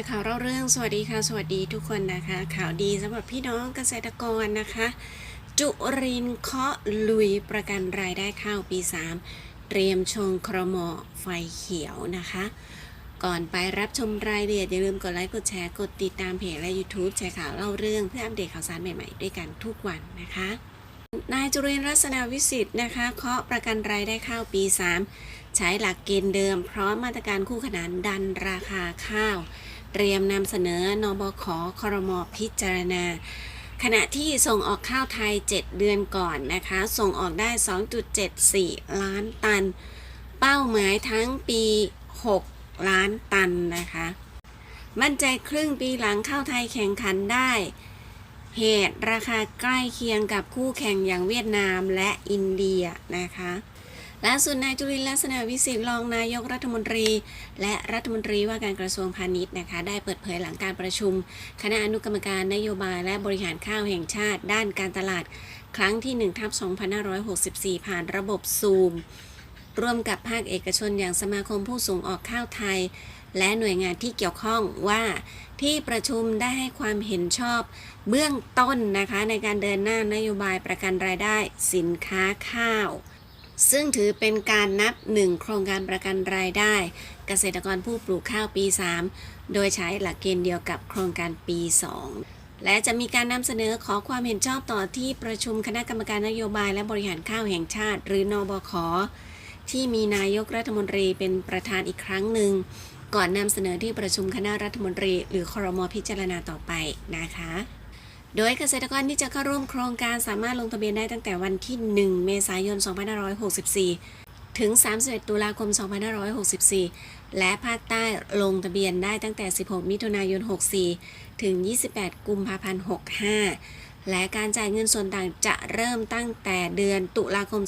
ร์ข่าวเล่าเรื่อง สวัสดีค่ะ สวัสดีทุกคนนะคะ ข่าวดีสำหรับพี่น้องเกษตรกรนะคะ จุรินเคาะลุยประกันรายได้ข้าวปี 3 เตรียมชงครมอไฟเขียวนะคะ ก่อนไปรับชมรายละเอียด อย่าลืมกดไลค์ กดแชร์ กดติดตามเพจและ YouTube แชร์ข่าวเล่าเรื่องเพื่ออัปเดตข่าวสารใหม่ๆ ด้วยกันทุกวันนะคะ นายจุรินรัศนาวิสิทธ์นะคะเคาะประกันรายได้ข้าวปี 3ใช้หลักเกณฑ์เดิมพร้อมมาตรการคู่ขนานดันราคาข้าว เตรียมนำเสนอนบขครมพิจารณา ขณะที่ส่งออกข้าวไทย 7 เดือนก่อนนะคะ ส่งออกได้ 2.74 ล้านตัน เป้าหมายทั้งปี 6 ล้านตันนะคะ มั่นใจครึ่งปีหลังข้าวไทยแข่งขันได้ เหตุราคาใกล้เคียงกับคู่แข่งอย่างเวียดนามและอินเดียนะคะ ล่าสุดนายจุลินลักษณะวิสิทธิ์รองนายกรัฐมนตรี และรัฐมนตรีว่าการกระทรวงพาณิชย์นะคะ ได้เปิดเผยหลังการประชุม คณะอนุกรรมการนโยบายและบริหารข้าวแห่งชาติ ด้านการตลาด ครั้งที่1ทับ2564 ผ่านระบบซูม ร่วมกับภาคเอกชนอย่างสมาคมผู้ส่งออกข้าวไทย และหน่วยงานที่เกี่ยวข้องว่าที่ประชุมได้ให้ความเห็นชอบเบื้องต้นนะคะในการเดินหน้านโยบายประกันรายได้สินค้าข้าว ซึ่งถือเป็นการนับหนึ่งโครงการประกันรายได้ เกษตรกรผู้ปลูกข้าวปี 3 โดยใช้หลักเกณฑ์เดียวกับโครงการปี 2 และจะมีการนำเสนอขอความเห็นชอบต่อที่ประชุมคณะกรรมการนโยบายและบริหารข้าวแห่งชาติ หรือนบขที่มีนายกรัฐมนตรีเป็นประธานอีกครั้งหนึ่ง ก่อนนำเสนอที่ประชุมคณะรัฐมนตรี หรือครมพิจารณาต่อไปนะคะ โดยเกษตรกรที่จะเข้าร่วมโครงการสามารถลงทะเบียนได้ตั้งแต่วันที่ 1 เมษายน 2564 ถึง 31 ตุลาคม 2564 และภาคใต้ลงทะเบียนได้ตั้งแต่ 16 มิถุนายน 64 ถึง 28 กุมภาพันธ์ 65และการจ่ายเงินส่วนต่างจะเริ่มตั้งแต่เดือนตุลาคม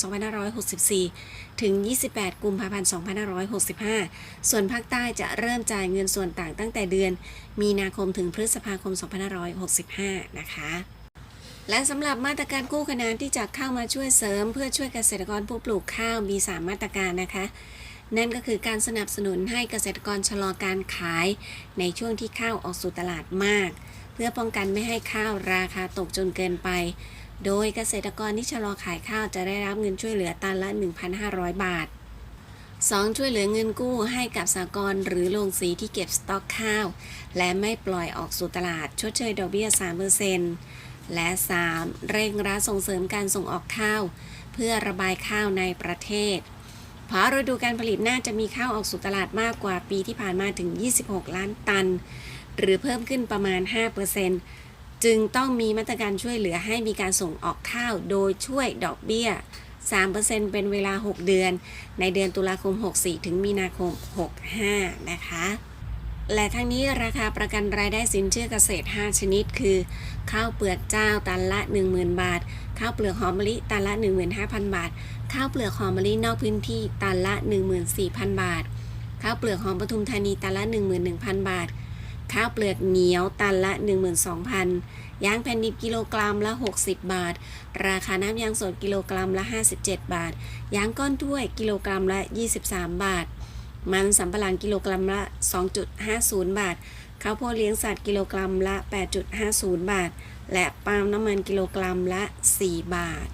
2564 ถึง 28 กุมภาพันธ์ 2565 ส่วนภาคใต้จะเริ่มจ่ายเงินส่วนต่างตั้งแต่เดือน มีนาคมถึงพฤษภาคม 2565 นะคะและสำหรับมาตรการกู้ขนานที่จะเข้ามาช่วยเสริม เพื่อช่วยเกษตรกรผู้ปลูกข้าวมี 3 มาตรการนะคะ นั่นก็คือการสนับสนุนให้เกษตรกรชะลอการขาย ในช่วงที่ข้าวออกสู่ตลาดมาก พื่อป้องกันไม่ให้ข้าวราคาตกจนเกินไป โดยเกษตรกรที่ชะลอขายข้าวจะได้รับเงินช่วยเหลือตันละ 1,500 บาท 2. ช่วยเหลือเงินกู้ให้กับสากลหรือโรงสีที่เก็บสต็อกข้าว และไม่ปล่อยออกสู่ตลาดชดเชยดอกเบี้ย 3%และ 3. เร่งรัดส่งเสริมการส่งออกข้าว เพื่อระบายข้าวในประเทศ เพราะฤดูการผลิตน่าจะมีข้าวออกสู่ตลาดมากกว่าปีที่ผ่านมาถึง 26 ล้านตัน หรือเพิ่มขึ้นประมาณ 5%จึงต้องมีมาตรการช่วยเหลือให้มีการส่งออกข้าวโดยช่วยดอกเบี้ย 3%เป็นเวลา 6 เดือน ในเดือนตุลาคม 64 ถึงมีนาคม 65 นะคะ และทั้งนี้ราคาประกันรายได้สินเชื่อเกษตร 5 ชนิด คือ ข้าวเปลือกเจ้าตันละ 10,000 บาท ข้าวเปลือกหอมมะลิตันละ 15,000 บาท ข้าวเปลือกหอมมะลินอกพื้นที่ตันละ 14,000 บาท ข้าวเปลือกหอมปทุมธานีตันละ 11,000 บาท ข้าวเปลือกเหนียวตันละ 12,000ยางแผ่นดิบกิโลกรัมละ 60 บาท ราคาน้ำยางสดกิโลกรัมละ 57 บาท ยางก้อนถ้วยกิโลกรัมละ 23 บาท มันสำปะหลังกิโลกรัมละ 2.50 บาท ข้าวโพดเลี้ยงสัตว์กิโลกรัมละ 8.50 บาท และปาล์มน้ำมันกิโลกรัมละ 4 บาท